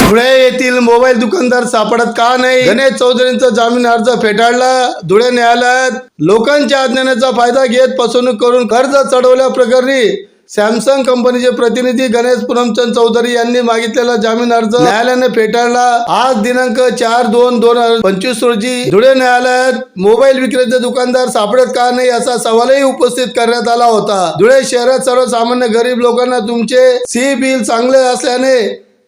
धुळे येथील मोबाईल दुकानदार सापडत का नाही? गणेश चौधरींचा जामीन अर्ज फेटाळला. धुळे न्यायालयात लोकांच्या अज्ञानाचा फायदा घेत फसवणूक करून कर्ज चढवल्या प्रकरणी सॅमसंग कंपनीचे प्रतिनिधी गणेश पुरमचंद चौधरी यांनी मागितलेला जामीन अर्ज न्यायालयाने फेटाळला. आज दिनांक चार दोन दोन हजार पंचवीस रोजी धुळे न्यायालयात मोबाईल विक्रेते दुकानदार सापडत का नाही असा सवालही उपस्थित करण्यात आला होता. धुळे शहरात सर्वसामान्य गरीब लोकांना तुमचे सी बिल चांगले असल्याने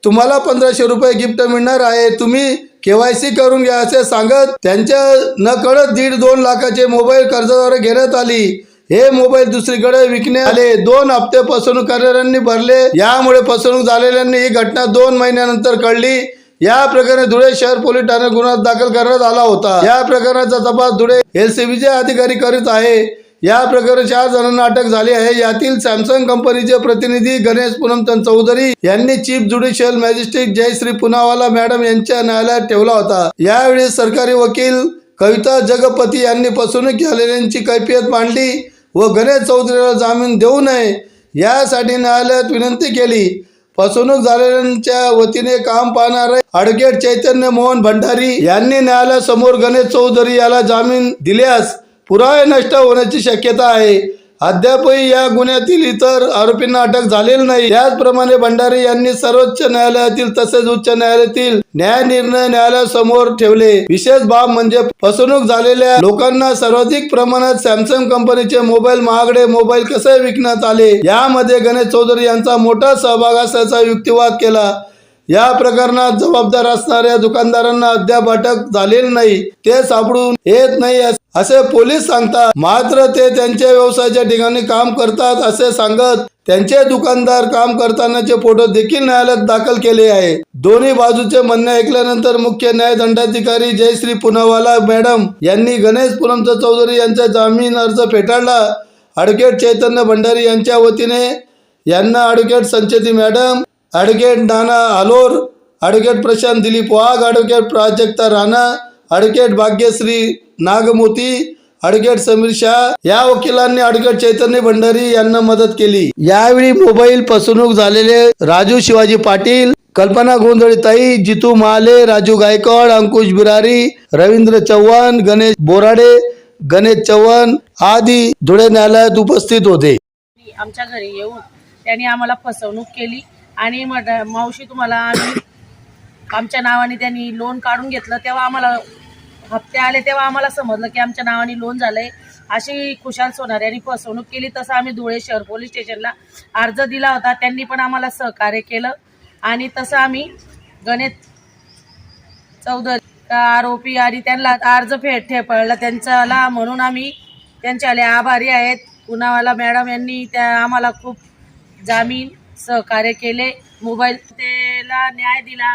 तुम्हाला पंधराशे रुपये गिफ्ट मिळणार आहे. तुम्ही केवायसी करून घ्या असे सांगत त्यांच्या न कळत दीड दोन लाखाचे मोबाईल कर्जाद्वारे घेण्यात आली. हे मोबाईल दुसरीकडे विकणे आले. दोन हप्ते फसवणूक करणाऱ्यांनी भरले. यामुळे फसवणूक झालेल्यांनी ही घटना दोन महिन्यानंतर कळली. या प्रकरणी धुळे शहर पोलीस ठाण्यात गुन्हा दाखल करण्यात आला होता. या प्रकरणाचा तपास धुळे एलसीबीचे अधिकारी करीत आहे. या प्रकरणी चार जणांना अटक झाली आहे. यातील सॅमसंग कंपनीचे प्रतिनिधी गणेश पूनमचंद चौधरी यांनी chief judicial magistrate Jayashree Poonawala madam यांच्या न्यायालयात ठेवला होता. यावेळी सरकारी वकील कविता जगपती यांनी फसवणूक झालेल्यांची कैफियत मांडली व गणेश चौधरीला जामीन देऊ नये यासाठी न्यायालयात विनंती केली. फसवणूक झालेल्यांच्या वतीने काम पाहणारे ॲडव्होकेट चैतन्य मोहन भंडारी यांनी न्यायालयासमोर गणेश चौधरी याला जामीन दिल्यास पुरावे नष्ट होण्याची शक्यता आहे. अद्यापही या गुन्ह्यातील इतर आरोपींना अटक झालेली नाही. त्याचप्रमाणे भंडारी यांनी सर्वोच्च न्यायालयातील तसेच उच्च न्यायालयातील न्याय निर्णय न्यायालयासमोर ठेवले. विशेष बाब म्हणजे फसवणूक झालेल्या लोकांना सर्वाधिक प्रमाणात सॅमसंग कंपनीचे मोबाईल महागडे मोबाईल कसे विकण्यात आले? यामध्ये गणेश चौधरी यांचा मोठा सहभाग असल्याचा युक्तिवाद केला. या प्रकरणात जबाबदार असणाऱ्या दुकानदारांना अद्याप अटक झालेली नाही. ते सापडून येत नाही असे पोलीस सांगतात. मात्र ते त्यांच्या व्यवसायाच्या ठिकाणी काम करतात असे सांगत त्यांचे दुकानदार काम करतानाचे फोटो देखील न्यायालयात दाखल केले आहे. दोन्ही बाजूचे म्हणणे ऐकल्यानंतर मुख्य न्याय दंडाधिकारी जयश्री पुनावाला मॅडम यांनी गणेश पुनमचा चौधरी यांचा जामीन अर्ज फेटाळला. ॲडव्होकेट चैतन्य भंडारी यांच्या वतीने यांना advocate Sancheti madam advocate Nana Alor advocate Prashant Dilip Wagh advocate Prajakta Rana advocate Bhagyashree Nagmoti advocate Sameer Shah या वकिलांनी ॲडव्होकेट चैतन्य भंडारी यांना मदत केली यावेळी मोबाईल फसवणूक झालेले राजू शिवाजी पाटील कल्पना गोंधळीताई जितू महाले राजू गायकवाड अंकुश बिरारी रवींद्र चव्हाण गणेश बोराडे गणेश चव्हाण आदी धुळे न्यायालयात उपस्थित होते आमच्या घरी येऊन त्यांनी आम्हाला फसवणूक केली. आणि म्हट मावशी तुम्हाला आम्ही आमच्या नावाने त्यांनी लोन काढून घेतलं. तेव्हा आम्हाला हप्ते आले तेव्हा आम्हाला समजलं की आमच्या नावाने लोन झालंय. अशी खुशाल सोनार यांनी फसवणूक केली. तसं आम्ही धुळे शहर पोलीस स्टेशनला अर्ज दिला होता. त्यांनी पण आम्हाला सहकार्य केलं. आणि तसं आम्ही गणेश चौधरी आरोपी आणि त्यांना अर्ज फेट ठेपळला त्यांच्याला. म्हणून आम्ही त्यांच्याले आभारी आहेत. पुनावाला मॅडम यांनी त्या आम्हाला खूप जामीन सहकार्य केले. मोबाईल न्याय दिला.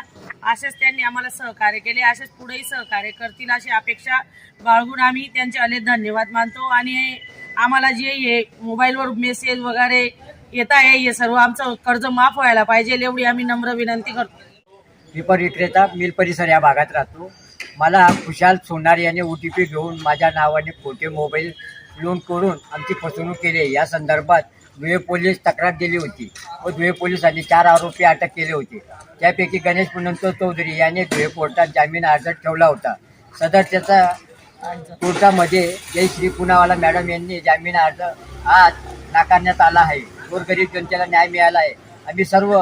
असेच त्यांनी आम्हाला सहकार्य केले. असेच पुढेही सहकार्य करतील अशी अपेक्षा बाळगून आम्ही त्यांचे अनेक धन्यवाद मानतो. आणि आम्हाला जे हे मोबाईलवर मेसेज वगैरे येत आहे हे सर्व आमचं कर्ज माफ व्हायला पाहिजे एवढी आम्ही नम्र विनंती करतो. पेपर विक्रेता मिल परिसर या भागात राहतो. मला खुशाल सोनार याने ओ टी पी घेऊन माझ्या नावाने खोटे मोबाईल लोन करून आमची फसवणूक केली. आहे. या संदर्भात वेळ पोलीस तक्रार दिली होती. व धुळे पोलिसांनी चार आरोपी अटक केले होते. त्यापैकी गणेश पुनंत चौधरी याने धुळे कोर्टात जामीन अर्ज ठेवला होता. सदर त्याचा कोर्टामध्ये जय श्री पुनावाला मॅडम यांनी जामीन अर्ज आज नाकारण्यात आला आहे. गोरगरीब जनतेला न्याय मिळाला आहे. आम्ही सर्व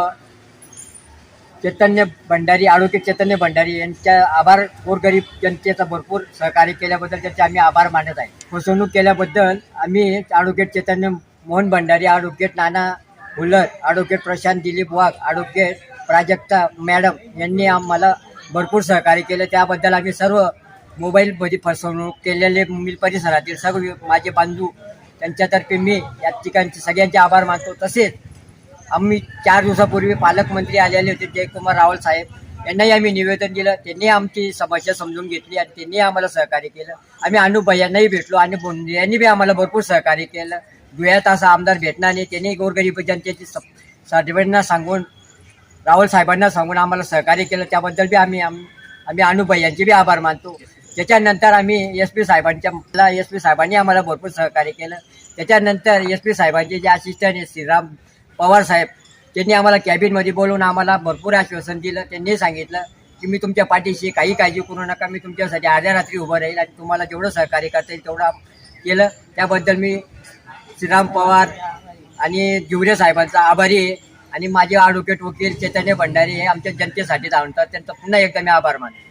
चैतन्य भंडारी आरोग्य चैतन्य भंडारी यांच्या आभार गोरगरीब जनतेचा भरपूर सहकार्य केल्याबद्दल त्याचे आम्ही आभार मानत आहे. फसवणूक केल्याबद्दल आम्ही advocate Chaitanya Mohan Bhandari advocate Nana Hular advocate Prashant Dilip Wagh advocate Prajakta madam यांनी आम्हाला भरपूर सहकार्य केलं. त्याबद्दल आम्ही सर्व मोबाईलमध्ये फसवणूक केलेले मिल परिसरातील सर्व माझे बांधू त्यांच्यातर्फे मी या ठिकाणचे सगळ्यांचे आभार मानतो. तसेच आम्ही चार दिवसापूर्वी पालकमंत्री आलेले होते जयकुमार रावल साहेब. यांनाही आम्ही निवेदन दिलं. त्यांनी आमची समस्या समजून घेतली आणि त्यांनी आम्हाला सहकार्य केलं. आम्ही अनुभव यांनाही भेटलो आणि बोंडे यांनी बी आम्हाला भरपूर सहकार्य केलं. धुळ्यात असा आमदार भेटणार नाही. त्यांनी गोरगरीब जनतेची सर्वांना सांगून राहुल साहेबांना सांगून आम्हाला सहकार्य केलं. त्याबद्दल बी आम्ही आम- आम्ही अनुभव यांचे बी आभार मानतो. त्याच्यानंतर आम्ही एस पी साहेबांच्या मला एस पी साहेबांनी आम्हाला भरपूर सहकार्य केलं. त्याच्यानंतर एस पी साहेबांचे जे असिस्टंट आहेत श्रीराम पवार साहेब त्यांनी आम्हाला कॅबिनमध्ये बोलवून आम्हाला भरपूर आश्वासन दिलं. त्यांनी सांगितलं की मी तुमच्या पाठीशी काही काळजी करू नका. मी तुमच्यासाठी अर्ध्या रात्री उभं राहील आणि तुम्हाला जेवढं सहकार्य करता येईल तेवढं केलं. त्याबद्दल मी श्रीराम पवार आणि जिवरे साहेबांचा आभारी आहे. आणि माझे ॲडव्होकेट वकील चैतन्य भंडारी हे आमच्या जनतेसाठी धावतात त्यांचा पुन्हा एकदा मी आभार मानतो.